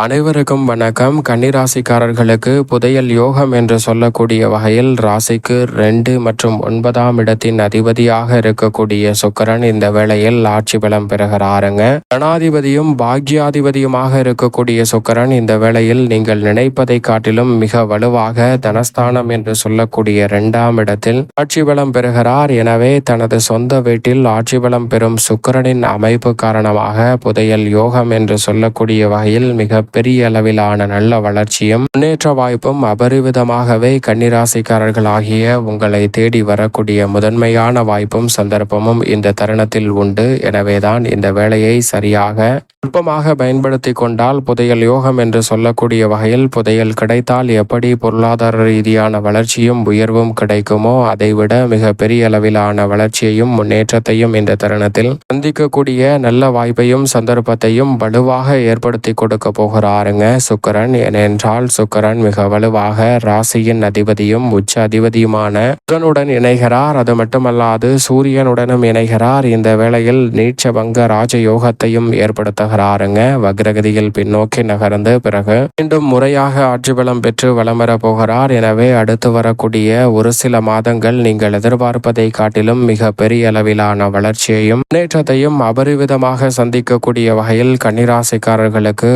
அனைவருக்கும் வணக்கம். கன்னிராசிக்காரர்களுக்கு புதையல் யோகம் என்று சொல்லக்கூடிய வகையில் ராசிக்கு ரெண்டு மற்றும் ஒன்பதாம் இடத்தின் அதிபதியாக இருக்கக்கூடிய சுக்கரன் இந்த வேளையில் ஆட்சி பலம் பெறுகிறாருங்க. ஜனாதிபதியும் பாக்யாதிபதியுமாக இருக்கக்கூடிய சுக்கரன் இந்த வேளையில் நீங்கள் நினைப்பதை காட்டிலும் மிக வலுவாக தனஸ்தானம் என்று சொல்லக்கூடிய இரண்டாம் இடத்தில் ஆட்சி பலம் பெறுகிறார். எனவே தனது சொந்த வீட்டில் ஆட்சி பலம் பெறும் சுக்கரனின் அமைப்பு காரணமாக புதையல் யோகம் என்று சொல்லக்கூடிய வகையில் மிக பெரிய அளவிலான நல்ல வளர்ச்சியும் முன்னேற்ற வாய்ப்பும் அபரிவிதமாகவே கன்னிராசிக்காரர்களாகிய உங்களை தேடி வரக்கூடிய முதன்மையான வாய்ப்பும் சந்தர்ப்பமும் இந்த தருணத்தில் உண்டு. எனவேதான் இந்த வேலையை சரியாக நுட்பமாக பயன்படுத்தி கொண்டால் புதையல் யோகம் என்று சொல்லக்கூடிய வகையில் புதையல் கிடைத்தால் எப்படி பொருளாதார ரீதியான வளர்ச்சியும் உயர்வும் கிடைக்குமோ அதைவிட மிக பெரிய அளவிலான வளர்ச்சியையும் முன்னேற்றத்தையும் இந்த தருணத்தில் சந்திக்கக்கூடிய நல்ல வாய்ப்பையும் சந்தர்ப்பத்தையும் வலுவாக ஏற்படுத்தி கொடுக்க போகும் போகிறாருங்க. சுக்கரன் ஏனென்றால் சுக்கரன் மிக வலுவாக ராசியின் அதிபதியும் உச்ச அதிபதியுமான புதனுடன் இணைகிறார். அது மட்டுமல்லாது சூரியனுடனும் இணைகிறார். இந்த வேளையில் நீச்சபங்க ராஜயோகத்தையும் ஏற்படுத்துகிறாருங்க. வக்ரகதியில் பின்னோக்கி நகர்ந்து பிறகு மீண்டும் முறையாக ஆட்சி பலம் பெற்று வலம் வர போகிறார். எனவே அடுத்து வரக்கூடிய ஒரு சில மாதங்கள் நீங்கள் எதிர்பார்ப்பதை காட்டிலும் மிக பெரிய அளவிலான வளர்ச்சியையும் முன்னேற்றத்தையும் அபரிவிதமாக சந்திக்கக்கூடிய வகையில் கன்னிராசிக்காரர்களுக்கு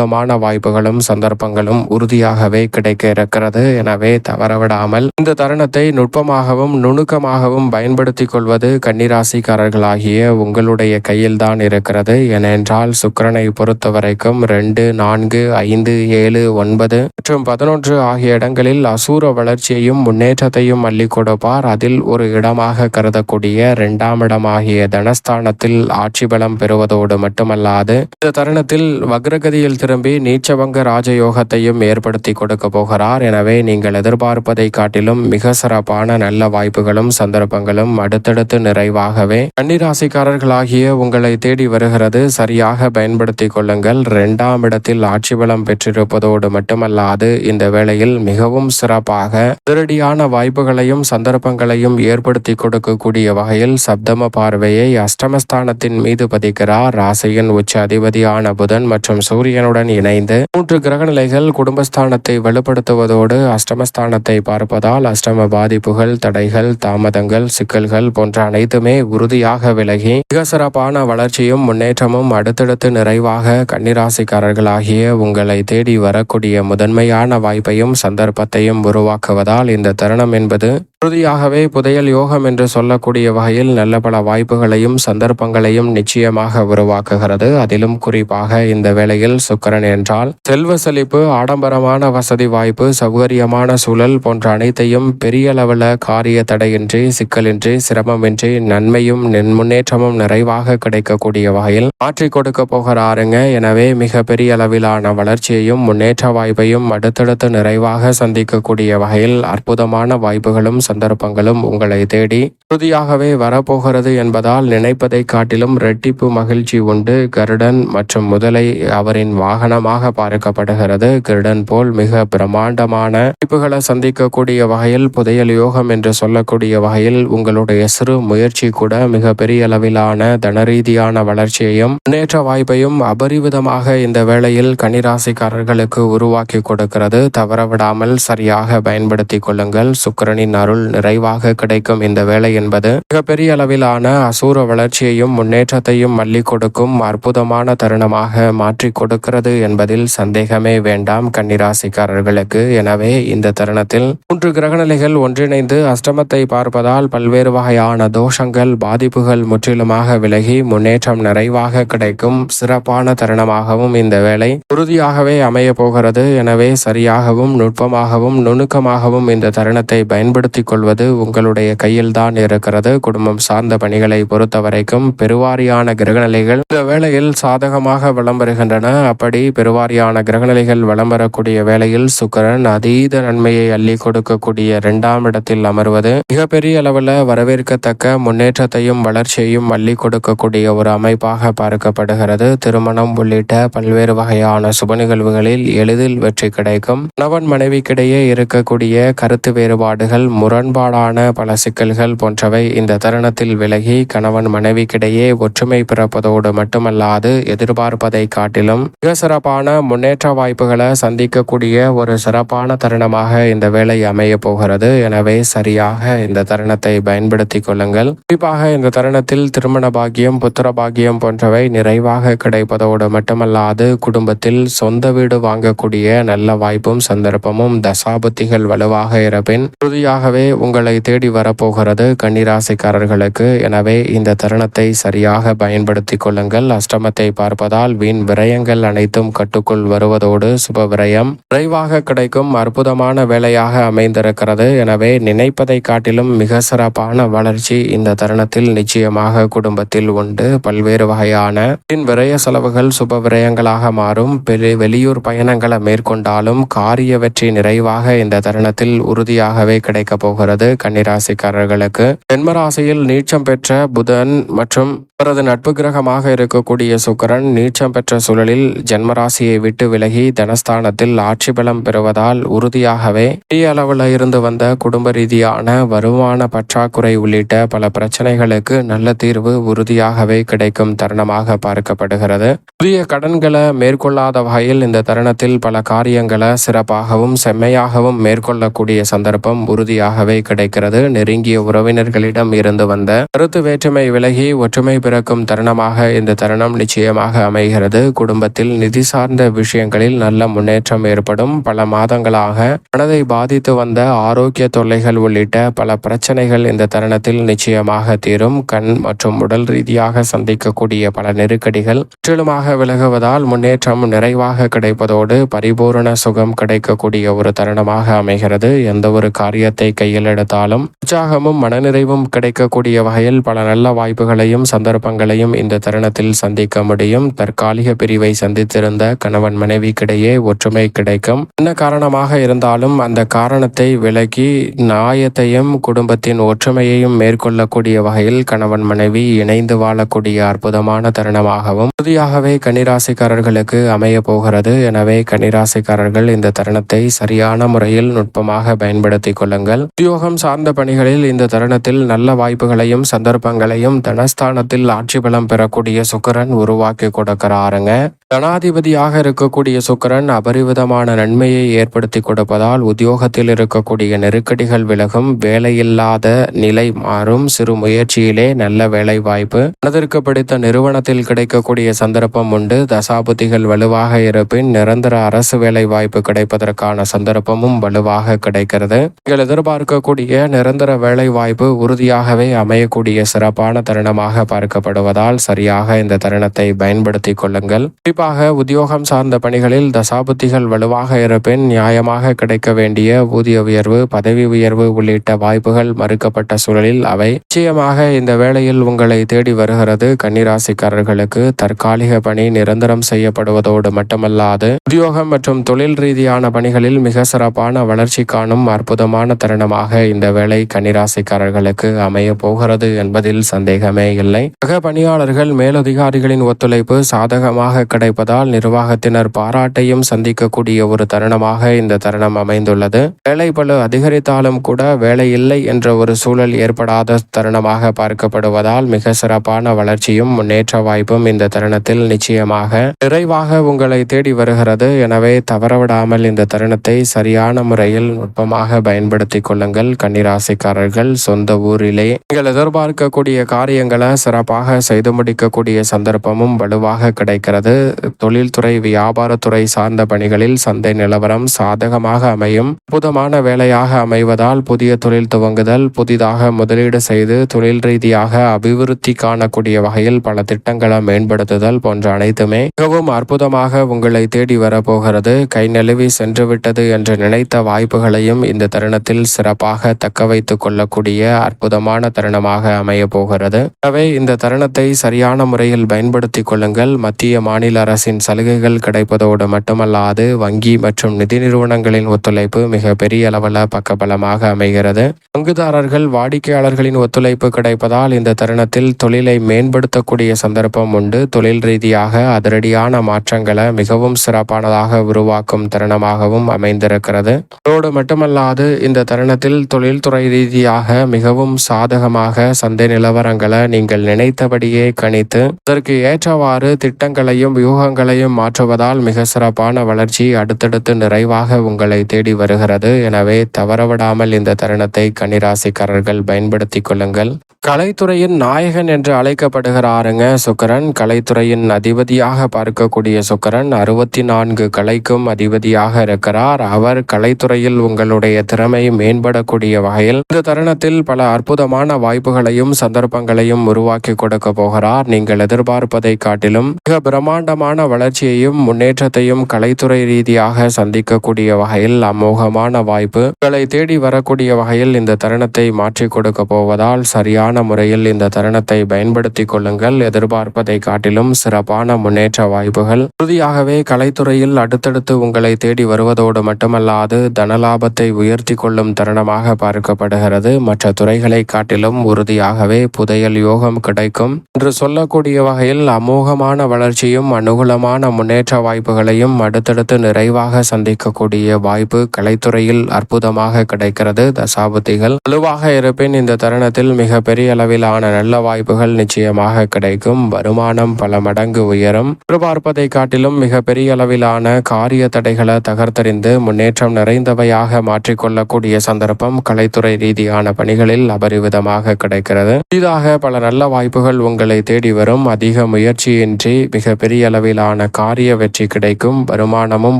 அற்புதமான வாய்ப்புகளும் சந்தர்ப்பங்களும் உறுதியாகவே கிடைக்க இருக்கிறது. எனவே தவறவிடாமல் இந்த தருணத்தை நுட்பமாகவும் நுணுக்கமாகவும் பயன்படுத்திக் கொள்வது கன்னிராசிக்காரர்களாகிய உங்களுடைய கையில்தான் இருக்கிறது. ஏனென்றால் சுக்கிரனை பொறுத்த வரைக்கும் ரெண்டு நான்கு ஐந்து ஏழு ஒன்பது மற்றும் பதினொன்று ஆகிய இடங்களில் அசூர வளர்ச்சியையும் முன்னேற்றத்தையும் அள்ளி கொடுப்பார். அதில் ஒரு இடமாக கருதக்கூடிய இரண்டாம் இடமாகிய தனஸ்தானத்தில் ஆட்சி பலம் பெறுவதோடு மட்டுமல்லாது இந்த தருணத்தில் வக்ரகதியில் திரும்பி நீச்சவங்க ராஜயோகத்தையும் ஏற்படுத்தி கொடுக்க போகிறார். எனவே நீங்கள் எதிர்பார்ப்பதை காட்டிலும் மிக சிறப்பான நல்ல வாய்ப்புகளும் சந்தர்ப்பங்களும் அடுத்தடுத்து நிறைவாகவே கன்னிராசிக்காரர்களாகிய உங்களை தேடி வருகிறது. சரியாக பயன்படுத்திக் கொள்ளுங்கள். இரண்டாம் இடத்தில் ஆட்சி பலம் பெற்றிருப்பதோடு மட்டுமல்லாது இந்த வேளையில் மிகவும் சிறப்பாக திருடியான வாய்ப்புகளையும் சந்தர்ப்பங்களையும் ஏற்படுத்தி கொடுக்கக்கூடிய வகையில் சப்தம பார்வையை அஷ்டமஸ்தானத்தின் மீது பதிக்கிறார். ராசியின் உச்ச அதிபதியான புதன் மற்றும் சூரியனுடன் இணைந்து மூன்று கிரகநிலைகள் குடும்பஸ்தானத்தை வலுப்படுத்துவதோடு அஷ்டமஸ்தானத்தை பார்ப்பதால் அஷ்டம பாதிப்புகள் தடைகள் தாமதங்கள் சிக்கல்கள் போன்ற அனைத்துமே உறுதியாக விலகி மிக சிறப்பான வளர்ச்சியும் முன்னேற்றமும் அடுத்தடுத்து நிறைவாக கன்னிராசிக்காரர்களாகிய உங்களை தேடி வரக்கூடிய முதன்மையான வாய்ப்பையும் சந்தர்ப்பத்தையும் உருவாக்குவதால் இந்த தருணம் என்பது உறுதியாகவே புதையல் யோகம் என்று சொல்லக்கூடிய வகையில் நல்ல பல வாய்ப்புகளையும் சந்தர்ப்பங்களையும் நிச்சயமாக உருவாக்குகிறது. அதிலும் குறிப்பாக இந்த வேளையில் சுக்கரன் என்றால் செல்வ செழிப்பு ஆடம்பரமான வசதி வாய்ப்பு சௌகரியமான சூழல் போன்ற அனைத்தையும் பெரிய அளவில் காரிய தடையின்றி சிக்கலின்றி சிரமமின்றி நன்மையும் முன்னேற்றமும் நிறைவாக கிடைக்கக்கூடிய வகையில் மாற்றி கொடுக்க போகிறாருங்க. எனவே மிக பெரிய அளவிலான வளர்ச்சியையும் முன்னேற்ற வாய்ப்பையும் அடுத்தடுத்து நிறைவாக சந்திக்கக்கூடிய வகையில் அற்புதமான வாய்ப்புகளும் சந்தர்ப்பங்களும் உங்களை தேடி உறுதியாகவே வரப்போகிறது என்பதால் நினைப்பதை காட்டிலும் ரெட்டிப்பு மகிழ்ச்சி உண்டு. கருடன் மற்றும் முதலை அவரின் வாகனமாக பார்க்கப்படுகிறது. கிருடன் போல் மிக பிரம்மாண்டமான வாய்ப்புகளை சந்திக்கக்கூடிய வகையில் புதையல் யோகம் என்று சொல்லக்கூடிய வகையில் உங்களுடைய சிறு முயற்சி கூட மிக பெரிய அளவிலான தனரீதியான வளர்ச்சியையும் முன்னேற்ற வாய்ப்பையும் அபரிவிதமாக இந்த வேளையில் கனிராசிக்காரர்களுக்கு உருவாக்கி கொடுக்கிறது. தவறவிடாமல் சரியாக பயன்படுத்திக் கொள்ளுங்கள். சுக்கிரனின் அருள் நிறைவாக கிடைக்கும் இந்த வேலை என்பது மிகப்பெரிய அளவிலான அசூர வளர்ச்சியையும் முன்னேற்றத்தையும் மல்லிக் கொடுக்கும் அற்புதமான தருணமாக மாற்றி கொடுக்கிறது. என்பதில் சந்தேகமே வேண்டாம் கன்னிராசிக்காரர்களுக்கு. எனவே இந்த தருணத்தில் மூன்று கிரகநிலைகள் ஒன்றிணைந்து அஷ்டமத்தை பார்ப்பதால் பல்வேறு வகையான தோஷங்கள் பாதிப்புகள் முற்றிலுமாக விலகி முன்னேற்றம் நிறைவாக கிடைக்கும். சிறப்பான தருணமாகவும் இந்த வேலை உறுதியாகவே அமைய போகிறது. எனவே சரியாகவும் நுட்பமாகவும் நுணுக்கமாகவும் இந்த தருணத்தை பயன்படுத்திக் கொள்வது உங்களுடைய கையில்தான் இருக்கிறது. குடும்பம் சார்ந்த பணிகளை பொறுத்தவரைக்கும் பெருவாரியான கிரகநிலைகள் இந்த வேளையில் சாதகமாக விளம்பருகின்றன. வருகின்றன படி பெருவாரியான கிரகநிலைகள் வலம் வரக்கூடிய வேளையில் சுக்கரன் அதீத நன்மையை அள்ளி கொடுக்கக்கூடிய இரண்டாம் இடத்தில் அமர்வது மிகப்பெரிய அளவில் வரவேற்கத்தக்க முன்னேற்றத்தையும் வளர்ச்சியையும் அள்ளி கொடுக்கக்கூடிய ஒரு அமைப்பாக பார்க்கப்படுகிறது. திருமணம் உள்ளிட்ட பல்வேறு வகையான சுப நிகழ்வுகளில் எளிதில் வெற்றி கிடைக்கும். கணவன் மனைவிக்கிடையே இருக்கக்கூடிய கருத்து வேறுபாடுகள் முரண்பாடான பல சிக்கல்கள் போன்றவை இந்த தருணத்தில் விலகி கணவன் மனைவிக்கிடையே ஒற்றுமை பிறப்பதோடு மட்டுமல்லாது எதிர்பார்ப்பதை காட்டிலும் மிக சிறப்பான முன்னேற்ற வாய்ப்புகளை சந்திக்கக்கூடிய ஒரு சிறப்பான தருணமாக இந்த வேலை அமைய போகிறது. எனவே சரியாக இந்த தருணத்தை பயன்படுத்திக் கொள்ளுங்கள். குறிப்பாக இந்த தருணத்தில் திருமண பாக்கியம் புத்திர பாக்கியம் போன்றவை நிறைவாக கிடைப்பதோடு மட்டுமல்லாது குடும்பத்தில் சொந்த வீடு வாங்கக்கூடிய நல்ல வாய்ப்பும் சந்தர்ப்பமும் தசாபுத்திகள் வலுவாக இருப்பின் உறுதியாகவே உங்களை தேடி வரப்போகிறது கன்னிராசிக்காரர்களுக்கு. எனவே இந்த தருணத்தை சரியாக பயன்படுத்திக் கொள்ளுங்கள். அஷ்டமத்தை பார்ப்பதால் வீண் விரயங்கள் அனைத்து அனைத்தும் கட்டுக்குள் வருவதோடு சுப விரயம் விரைவாக கிடைக்கும் அற்புதமான வேலையாக அமைந்திருக்கிறது. எனவே நினைப்பதை காட்டிலும் மிக சிறப்பான வளர்ச்சி இந்த தருணத்தில் நிச்சயமாக குடும்பத்தில் உண்டு. பல்வேறு வகையான பின் விரய செலவுகள் சுப விரயங்களாக மாறும் வெளியூர் பயணங்களை மேற்கொண்டாலும் காரிய வெற்றி நிறைவாக இந்த தருணத்தில் உறுதியாகவே கிடைக்கப் போகிறது. கன்னிராசிக்காரர்களுக்கு ஜென்மராசியில் நீச்சம் பெற்ற புதன் மற்றும் அவரது நட்பு கிரகமாக இருக்கக்கூடிய சுக்கிரன் நீச்சம் பெற்ற சூழலில் ஜென்மராசியை விட்டு விலகி தனஸ்தானத்தில் ஆட்சி பலம் பெறுவதால் உறுதியாகவே பெரிய அளவில் இருந்து வந்த குடும்ப ரீதியான வருமான பற்றாக்குறை உள்ளிட்ட பல பிரச்சனைகளுக்கு நல்ல தீர்வு உறுதியாகவே கிடைக்கும் தருணமாக பார்க்கப்படுகிறது. புதிய கடன்களை மேற்கொள்ளாத வகையில் இந்த தருணத்தில் பல காரியங்களை சிறப்பாகவும் செம்மையாகவும் மேற்கொள்ளக்கூடிய சந்தர்ப்பம் உறுதியாகவே கிடைக்கிறது. நெருங்கிய உறவினர்களிடம் இருந்து வந்த கருத்து வேற்றுமை விலகி ஒற்றுமை பிறக்கும் தருணமாக இந்த தருணம் நிச்சயமாக அமைகிறது. குடும்பத்தில் நிதி சார்ந்த விஷயங்களில் நல்ல முன்னேற்றம் ஏற்படும். பல மாதங்களாக மனதை பாதித்து வந்த ஆரோக்கிய தொல்லைகள் உள்ளிட்ட பல பிரச்சனைகள் இந்த தருணத்தில் நிச்சயமாக தீரும். கண் மற்றும் உடல் ரீதியாக சந்திக்கக்கூடிய பல நெருக்கடிகள் முற்றிலுமாக விலகுவதால் முன்னேற்றம் நிறைவாக கிடைப்பதோடு பரிபூரண சுகம் கிடைக்கக்கூடிய ஒரு தருணமாக அமைகிறது. எந்த ஒரு காரியத்தை கையில் எடுத்தாலும் உற்சாகமும் மனநிறைவும் கிடைக்கக்கூடிய வகையில் பல நல்ல வாய்ப்புகளையும் சந்தர்ப்பங்களையும் இந்த தருணத்தில் சந்திக்க முடியும். தற்காலிக பிரிவை சந்தித்திருந்த கணவன் மனைவிக்கிடையே ஒற்றுமை கிடைக்கும். என்ன காரணமாக இருந்தாலும் அந்த காரணத்தை விலக்கி நியாயத்தையும் குடும்பத்தின் ஒற்றுமையையும் மேற்கொள்ளக்கூடிய வகையில் கணவன் மனைவி இணைந்து வாழக்கூடிய அற்புதமான தருணமாகவும் உறுதியாகவே கன்னிராசிக்காரர்களுக்கு அமைய போகிறது. எனவே கன்னிராசிக்காரர்கள் இந்த தருணத்தை சரியான முறையில் நுட்பமாக பயன்படுத்திக் கொள்ளுங்கள். உத்தியோகம் சார்ந்த பணிகளில் இந்த தருணத்தில் நல்ல வாய்ப்புகளையும் சந்தர்ப்பங்களையும் தனஸ்தானத்தில் ஆட்சி பலம் பெறக்கூடிய சுக்கரன் உருவாக்கி கொடுக்கிறாருங்க. ஜனாதிபதியாக இருக்கக்கூடிய சுக்கரன் அபரிவிதமான நன்மையை ஏற்படுத்தி கொடுப்பதால் உத்தியோகத்தில் இருக்கக்கூடிய நெருக்கடிகள் விலகும் வேலையில்லாத நிலை மாறும் சிறு முயற்சியிலே நல்ல வேலை வாய்ப்பு மனதிற்கு பிடித்த நிறுவனத்தில் கிடைக்கக்கூடிய சந்தர்ப்பம் உண்டு. தசாபுத்திகள் வலுவாக இருப்பின் நிரந்தர அரசு வேலை வாய்ப்பு கிடைப்பதற்கான சந்தர்ப்பமும் வலுவாக கிடைக்கிறது. நீங்கள் எதிர்பார்க்கக்கூடிய நிரந்தர வேலை வாய்ப்பு உறுதியாகவே அமையக்கூடிய சிறப்பான தருணமாக பார்க்க பார்க்கப்படுவதால் சரியாக இந்த தருணத்தை பயன்படுத்திக் கொள்ளுங்கள். குறிப்பாக உத்தியோகம் சார்ந்த பணிகளில் தசாபுத்திகள் வலுவாக இருப்பின் நியாயமாக கிடைக்க வேண்டிய ஊதிய உயர்வு பதவி உயர்வு உள்ளிட்ட வாய்ப்புகள் மறுக்கப்பட்ட சூழலில் அவை நிச்சயமாக இந்த வேளையில் உங்களை தேடி வருகிறது. கன்னிராசிக்காரர்களுக்கு தற்காலிக பணி நிரந்தரம் செய்யப்படுவதோடு மட்டுமல்லாது உத்தியோகம் மற்றும் தொழில் ரீதியான பணிகளில் மிக சிறப்பான வளர்ச்சி காணும் அற்புதமான தருணமாக இந்த வேலை கன்னிராசிக்காரர்களுக்கு அமைய போகிறது என்பதில் சந்தேகமே இல்லை. சக பணியாளர்கள் மேலதிகாரிகளின் ஒத்துழைப்பு சாதகமாக கிடைப்பதால் நிர்வாகத்தினர் பாராட்டையும் சந்திக்கக்கூடிய ஒரு தருணமாக இந்த தருணம் அமைந்துள்ளது. வேலை பழு அதிகரித்தாலும் கூட வேலை இல்லை என்ற ஒரு சூழல் ஏற்படாத தருணமாக பார்க்கப்படுவதால் மிக சிறப்பான வளர்ச்சியும் முன்னேற்ற வாய்ப்பும் இந்த தருணத்தில் நிச்சயமாக நிறைவாக உங்களை தேடி வருகிறது. எனவே தவறவிடாமல் இந்த தருணத்தை சரியான முறையில் நுட்பமாக பயன்படுத்திக் கொள்ளுங்கள். கன்னிராசிக்காரர்கள் சொந்த ஊரிலே நீங்கள் எதிர்பார்க்கக்கூடிய காரியங்களை சிறப்பாக செய்து முடிக்கக்கூடிய சந்தர்ப்பமும் வலுவாக கிடைக்கிறது. தொழில்துறை வியாபாரத்துறை சார்ந்த பணிகளில் சந்தை நிலவரம் சாதகமாக அமையும். அற்புதமான வேலையாக அமைவதால் புதிய தொழில் துவங்குதல் புதிதாக முதலீடு செய்து தொழில் ரீதியாக அபிவிருத்தி காணக்கூடிய வகையில் பல திட்டங்களை மேம்படுத்துதல் போன்ற அனைத்துமே மிகவும் அற்புதமாக உங்களை தேடி வரப்போகிறது. கை நழுவி சென்று விட்டது என்று நினைத்த வாய்ப்புகளையும் இந்த தருணத்தில் சிறப்பாக தக்க வைத்துக் கொள்ளக்கூடிய அற்புதமான தருணமாக அமைய போகிறது. எனவே இந்த தருணத்தை சரியான முறையில் பயன்படுத்திக் கொள்ளுங்கள். மத்திய மாநில அரசின் சலுகைகள் கிடைப்பதோடு மட்டுமல்லாது வங்கி மற்றும் நிதி நிறுவனங்களின் ஒத்துழைப்பு மிக பெரிய அளவில் பக்கபலமாக அமைகிறது. பங்குதாரர்கள் வாடிக்கையாளர்களின் ஒத்துழைப்பு கிடைப்பதால் இந்த தருணத்தில் தொழிலை மேம்படுத்தக்கூடிய சந்தர்ப்பம் உண்டு. தொழில் ரீதியாக அதிரடியான மாற்றங்களை மிகவும் சிறப்பானதாக உருவாக்கும் தருணமாகவும் அமைந்திருக்கிறது. அதோடு மட்டுமல்லாது இந்த தருணத்தில் தொழில்துறை ரீதியாக மிகவும் சாதகமாக சந்தை நிலவரங்களை நீங்கள் நினை நினைத்தபடியே கணித்து அதற்கு ஏற்றவாறு திட்டங்களையும் வியூகங்களையும் மாற்றுவதால் மிக சிறப்பான வளர்ச்சி அடுத்தடுத்து நிறைவாக உங்களை தேடி வருகிறது. எனவே தவறவிடாமல் இந்த தருணத்தை கன்னிராசிக்காரர்கள் பயன்படுத்திக் கொள்ளுங்கள். கலைத்துறையின் நாயகன் என்று அழைக்கப்படுகிறாருங்க சுக்கரன். கலைத்துறையின் அதிபதியாக பார்க்கக்கூடிய சுக்கரன் அறுபத்தி நான்கு கலைக்கும் அதிபதியாக இருக்கிறார். அவர் கலைத்துறையில் உங்களுடைய திறமை மேம்படக்கூடிய வகையில் இந்த தருணத்தில் பல அற்புதமான வாய்ப்புகளையும் சந்தர்ப்பங்களையும் உருவாக்கி கொடுக்க போகிறார். நீங்கள் எதிர்பார்ப்பதை காட்டிலும் மிக பிரம்மாண்டமான வளர்ச்சியையும் முன்னேற்றத்தையும் கலைத்துறை ரீதியாக சந்திக்கக்கூடிய வகையில் அமோகமான வாய்ப்பு. உங்களை தேடி வரக்கூடிய வகையில் இந்த தருணத்தை மாற்றிக் கொடுக்க போவதால் சரியான முறையில் இந்த தருணத்தை பயன்படுத்திக் கொள்ளுங்கள். எதிர்பார்ப்பதை காட்டிலும் சிறப்பான முன்னேற்ற வாய்ப்புகள். உறுதியாகவே கலைத்துறையில் அடுத்தடுத்து உங்களை தேடி வருவதோடு மட்டுமல்லாது தனலாபத்தை உயர்த்தி கொள்ளும் தருணமாக பார்க்கப்படுகிறது. மற்ற துறைகளை காட்டிலும் உறுதியாகவே புதையல் யோகம் கிடை கிடைக்கும் என்று சொல்லக்கூடிய வகையில் அமோகமான வளர்ச்சியும் அனுகூலமான முன்னேற்ற வாய்ப்புகளையும் அடுத்தடுத்து நிறைவாக சந்திக்கக்கூடிய வாய்ப்பு கலைத்துறையில் அற்புதமாக கிடைக்கிறது. தசாபதிகள் வலுவாக இருப்பின் இந்த தருணத்தில் மிக பெரிய அளவிலான நல்ல வாய்ப்புகள் நிச்சயமாக கிடைக்கும். வருமானம் பல மடங்கு உயரும். எதிர்பார்ப்பதை காட்டிலும் மிக பெரிய அளவிலான காரிய தடைகளை தகர்த்தறிந்து முன்னேற்றம் நிறைந்தவையாக மாற்றிக்கொள்ளக்கூடிய சந்தர்ப்பம் கலைத்துறை ரீதியான பணிகளில் அபரிவிதமாக கிடைக்கிறது. புதிதாக பல நல்ல வாய்ப்பு வாய்ப்புகள் உங்களை தேடி வரும். அதிக முயற்சியின்றி மிக பெரிய அளவிலான காரிய வெற்றி கிடைக்கும். வருமானமும்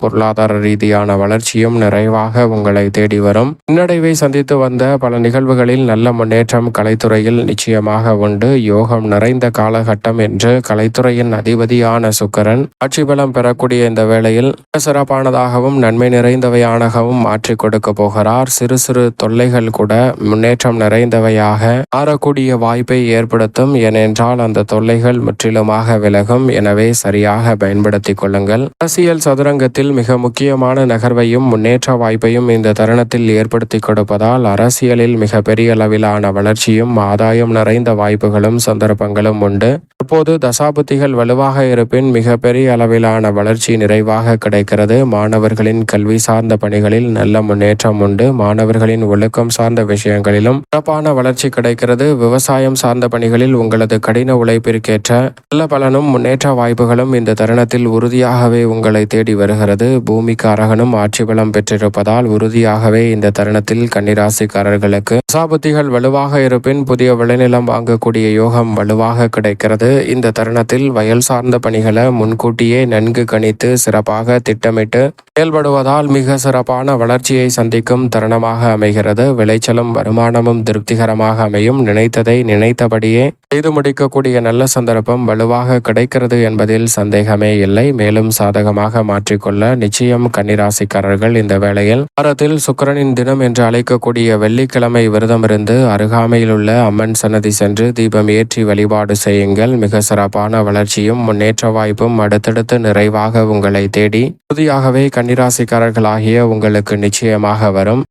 பொருளாதார ரீதியான வளர்ச்சியும் நிறைவாக உங்களை தேடி வரும். பின்னடைவை சந்தித்து வந்த பல நிகழ்வுகளில் நல்ல முன்னேற்றம் கலைத்துறையில் நிச்சயமாக உண்டு. யோகம் நிறைந்த காலகட்டம் என்று கலைத்துறையின் அதிபதியான சுக்கரன் ஆட்சி பலம் பெறக்கூடிய இந்த வேளையில் சிறப்பானதாகவும் நன்மை நிறைந்தவையானகவும் மாற்றி கொடுக்க போகிறார். சிறு சிறு தொல்லைகள் கூட முன்னேற்றம் நிறைந்தவையாக மாறக்கூடிய வாய்ப்பை ஏற்படுத்தும். ஏனென்றால் அந்த தொல்லைகள் முற்றிலுமாக விலகும். எனவே சரியாக பயன்படுத்திக் கொள்ளுங்கள். அரசியல் சதுரங்கத்தில் மிக முக்கியமான நகர்வையும் முன்னேற்ற வாய்ப்பையும் இந்த தருணத்தில் ஏற்படுத்தி கொடுப்பதால் அரசியலில் மிக பெரிய அளவிலான வளர்ச்சியும் ஆதாயம் நிறைந்த வாய்ப்புகளும் சந்தர்ப்பங்களும் உண்டு. தற்போது தசாபுத்திகள் வலுவாக இருப்பின் மிக பெரிய அளவிலான வளர்ச்சி நிறைவாக கிடைக்கிறது. மாணவர்களின் கல்வி சார்ந்த பணிகளில் நல்ல முன்னேற்றம் உண்டு. மாணவர்களின் ஒழுக்கம் சார்ந்த விஷயங்களிலும் சிறப்பான வளர்ச்சி கிடைக்கிறது. விவசாயம் சார்ந்த பணிகளில் உங்கள் உங்களது கடின உழைப்பிற்கேற்ற நல்ல பலனும் முன்னேற்ற வாய்ப்புகளும் இந்த தருணத்தில் உறுதியாகவே உங்களை தேடி வருகிறது. பூமிக்கு அரகனும் ஆட்சி பலம் பெற்றிருப்பதால் உறுதியாகவே இந்த தருணத்தில் கன்னிராசிக்காரர்களுக்கு தசாபுத்திகள் வலுவாக இருப்பின் புதிய விளைநிலம் வாங்கக்கூடிய யோகம் வலுவாக கிடைக்கிறது. இந்த தருணத்தில் வயல் சார்ந்த பணிகளை முன்கூட்டியே நன்கு கணித்து சிறப்பாக திட்டமிட்டு செயல்படுவதால் மிக சிறப்பான வளர்ச்சியை சந்திக்கும் தருணமாக அமைகிறது. விளைச்சலும் வருமானமும் திருப்திகரமாக அமையும். நினைத்ததை நினைத்தபடியே செய்து முடிக்கக்கூடிய நல்ல சந்தர்ப்பம் வலுவாக கிடைக்கிறது என்பதில் சந்தேகமே இல்லை. மேலும் சாதகமாக மாற்றிக்கொள்ள நிச்சயம் கன்னிராசிக்காரர்கள் இந்த வேளையில் வாரத்தில் சுக்கிரனின் தினம் என்று அழைக்கக்கூடிய வெள்ளிக்கிழமை விரதமிருந்து அருகாமையில் உள்ள அம்மன் சன்னதி சென்று தீபம் ஏற்றி வழிபாடு செய்யுங்கள். மிக சிறப்பான வளர்ச்சியும் முன்னேற்ற வாய்ப்பும் அடுத்தடுத்து நிறைவாக உங்களை தேடி உறுதியாகவே கன்னிராசிக்காரர்களாகிய உங்களுக்கு நிச்சயமாக வரும்.